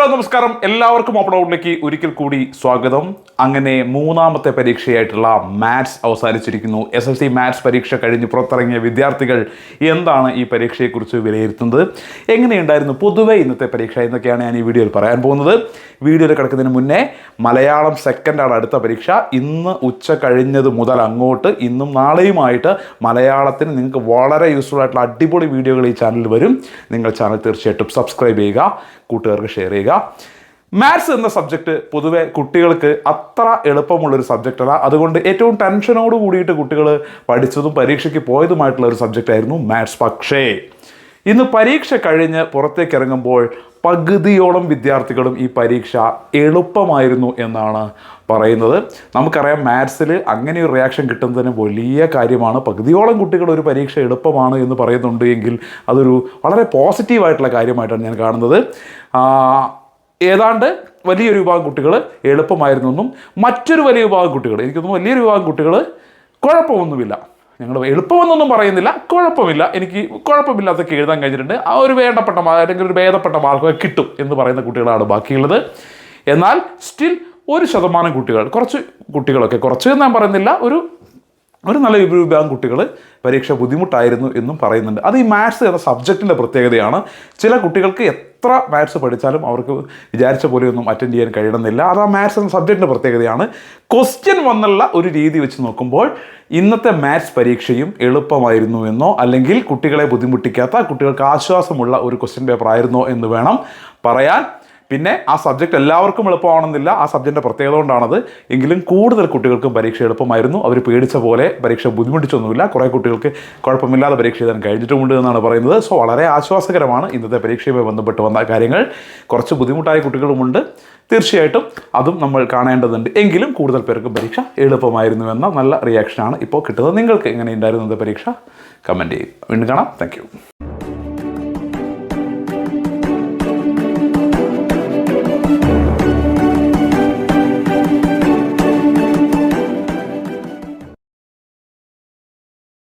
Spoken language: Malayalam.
നമസ്കാരം. എല്ലാവർക്കും ഓപ്പൺ ഔട്ടിലേക്ക് ഒരിക്കൽ കൂടി സ്വാഗതം. അങ്ങനെ മൂന്നാമത്തെ പരീക്ഷയായിട്ടുള്ള മാത്സ് അവസാനിച്ചിരിക്കുന്നു. എസ് എൽ സി മാത്സ് പരീക്ഷ കഴിഞ്ഞ് പുറത്തിറങ്ങിയ വിദ്യാർത്ഥികൾ എന്താണ് ഈ പരീക്ഷയെക്കുറിച്ച് വിലയിരുത്തുന്നത്? എങ്ങനെയുണ്ടായിരുന്നു പൊതുവെ ഇന്നത്തെ പരീക്ഷ എന്നൊക്കെയാണ് ഞാൻ ഈ വീഡിയോയിൽ പറയാൻ പോകുന്നത്. വീഡിയോയിൽ കിടക്കുന്നതിന് മുന്നേ മലയാളം സെക്കൻഡാണ് അടുത്ത പരീക്ഷ. ഇന്ന് ഉച്ച കഴിഞ്ഞത് മുതൽ അങ്ങോട്ട് ഇന്നും നാളെയുമായിട്ട് മലയാളത്തിന് നിങ്ങൾക്ക് വളരെ യൂസ്ഫുൾ ആയിട്ടുള്ള അടിപൊളി വീഡിയോകൾ ഈ ചാനലിൽ വരും. നിങ്ങൾ ചാനൽ തീർച്ചയായിട്ടും സബ്സ്ക്രൈബ് ചെയ്യുക. കൂട്ടുകാർക്ക് ഷെയർ ചെയ്യുക. മാത്സ് എന്ന സബ്ജക്റ്റ് പൊതുവെ കുട്ടികൾക്ക് അത്ര എളുപ്പമുള്ളൊരു സബ്ജക്റ്റ് അല്ല. അതുകൊണ്ട് ഏറ്റവും ടെൻഷനോട് കൂടിയിട്ട് കുട്ടികൾ പഠിച്ചതും പരീക്ഷയ്ക്ക് പോയതുമായിട്ടുള്ള ഒരു സബ്ജക്റ്റ് ആയിരുന്നു മാത്സ് പക്ഷേ ഇന്ന് പരീക്ഷ കഴിഞ്ഞ് പുറത്തേക്ക് ഇറങ്ങുമ്പോൾ പകുതിയോളം വിദ്യാർത്ഥികളും ഈ പരീക്ഷ എളുപ്പമായിരുന്നു എന്നാണ് പറയുന്നത്. നമുക്കറിയാം മാത്സിൽ അങ്ങനെ ഒരു റിയാക്ഷൻ കിട്ടുന്നതിന് വലിയ കാര്യമാണ്. പകുതിയോളം കുട്ടികൾ ഒരു പരീക്ഷ എളുപ്പമാണ് എന്ന് പറയുന്നുണ്ട് എങ്കിൽ അതൊരു വളരെ പോസിറ്റീവായിട്ടുള്ള കാര്യമായിട്ടാണ് ഞാൻ കാണുന്നത്. ഏതാണ്ട് വലിയൊരു വിഭാഗം കുട്ടികൾ എളുപ്പമായിരുന്നെന്നും മറ്റൊരു വലിയ വിഭാഗം കുട്ടികൾ എനിക്ക് തോന്നുന്നു വലിയൊരു വിഭാഗം കുട്ടികൾ കുഴപ്പമൊന്നുമില്ല. ഞങ്ങൾ എളുപ്പമെന്നൊന്നും പറയുന്നില്ല കുഴപ്പമില്ല. എനിക്ക് കുഴപ്പമില്ലാത്തൊക്കെ എഴുതാൻ കഴിഞ്ഞിട്ടുണ്ട്. ആ ഒരു വേണ്ടപ്പെട്ട അല്ലെങ്കിൽ ഒരു ഭേദപ്പെട്ട മാർക്കൊക്കെ കിട്ടും എന്ന് പറയുന്ന കുട്ടികളാണ് ബാക്കിയുള്ളത്. എന്നാൽ സ്റ്റിൽ ഒരു ശതമാനം കുട്ടികൾ കുറച്ച് കുട്ടികളൊക്കെ കുറച്ച് ഞാൻ പറയുന്നില്ല ഒരു ഒരു നല്ല വിഭാഗം കുട്ടികൾ പരീക്ഷ ബുദ്ധിമുട്ടായിരുന്നു എന്നും പറയുന്നുണ്ട്. അത് ഈ മാത്സ് എന്ന സബ്ജക്റ്റിന്റെ പ്രത്യേകതയാണ്. ചില കുട്ടികൾക്ക് എത്ര മാത്സ് പഠിച്ചാലും അവർക്ക് വിചാരിച്ച പോലെയൊന്നും അറ്റൻഡ് ചെയ്യാൻ കഴിയണമെന്നില്ല. അത് ആ മാത്സ് എന്ന സബ്ജക്റ്റിന്റെ പ്രത്യേകതയാണ്. ക്വസ്റ്റ്യൻ വന്നുള്ള ഒരു രീതി വെച്ച് നോക്കുമ്പോൾ ഇന്നത്തെ മാത്സ് പരീക്ഷയും എളുപ്പമായിരുന്നു എന്നോ അല്ലെങ്കിൽ കുട്ടികളെ ബുദ്ധിമുട്ടിക്കാത്ത കുട്ടികൾക്ക് ആശ്വാസമുള്ള ഒരു ക്വസ്റ്റ്യൻ പേപ്പർ ആയിരുന്നോ എന്ന് വേണം പറയാൻ. പിന്നെ ആ സബ്ജക്റ്റ് എല്ലാവർക്കും എളുപ്പമാണെന്നില്ല. ആ സബ്ജക്റ്റിന്റെ പ്രത്യേകത കൊണ്ടാണത്. എങ്കിലും കൂടുതൽ കുട്ടികൾക്കും പരീക്ഷ എളുപ്പമായിരുന്നു. അവർ പേടിച്ച പോലെ പരീക്ഷ ബുദ്ധിമുട്ടിച്ചൊന്നുമില്ല. കുറേ കുട്ടികൾക്ക് കുഴപ്പമില്ലാതെ പരീക്ഷ എഴുതാൻ കഴിഞ്ഞിട്ടുമുണ്ട് എന്നാണ് പറയുന്നത്. സോ വളരെ ആശ്വാസകരമാണ് ഇന്നത്തെ പരീക്ഷയുമായി ബന്ധപ്പെട്ട് വന്ന കാര്യങ്ങൾ. കുറച്ച് ബുദ്ധിമുട്ടായ കുട്ടികളുമുണ്ട്. തീർച്ചയായിട്ടും അതും നമ്മൾ കാണേണ്ടതുണ്ട്. എങ്കിലും കൂടുതൽ പേർക്ക് പരീക്ഷ എളുപ്പമായിരുന്നു എന്ന നല്ല റിയാക്ഷനാണ് ഇപ്പോൾ കിട്ടുന്നത്. നിങ്ങൾക്ക് എങ്ങനെ ഉണ്ടായിരുന്നു പരീക്ഷ? കമന്റ് ചെയ്യും. വീണ്ടും കാണാം. താങ്ക്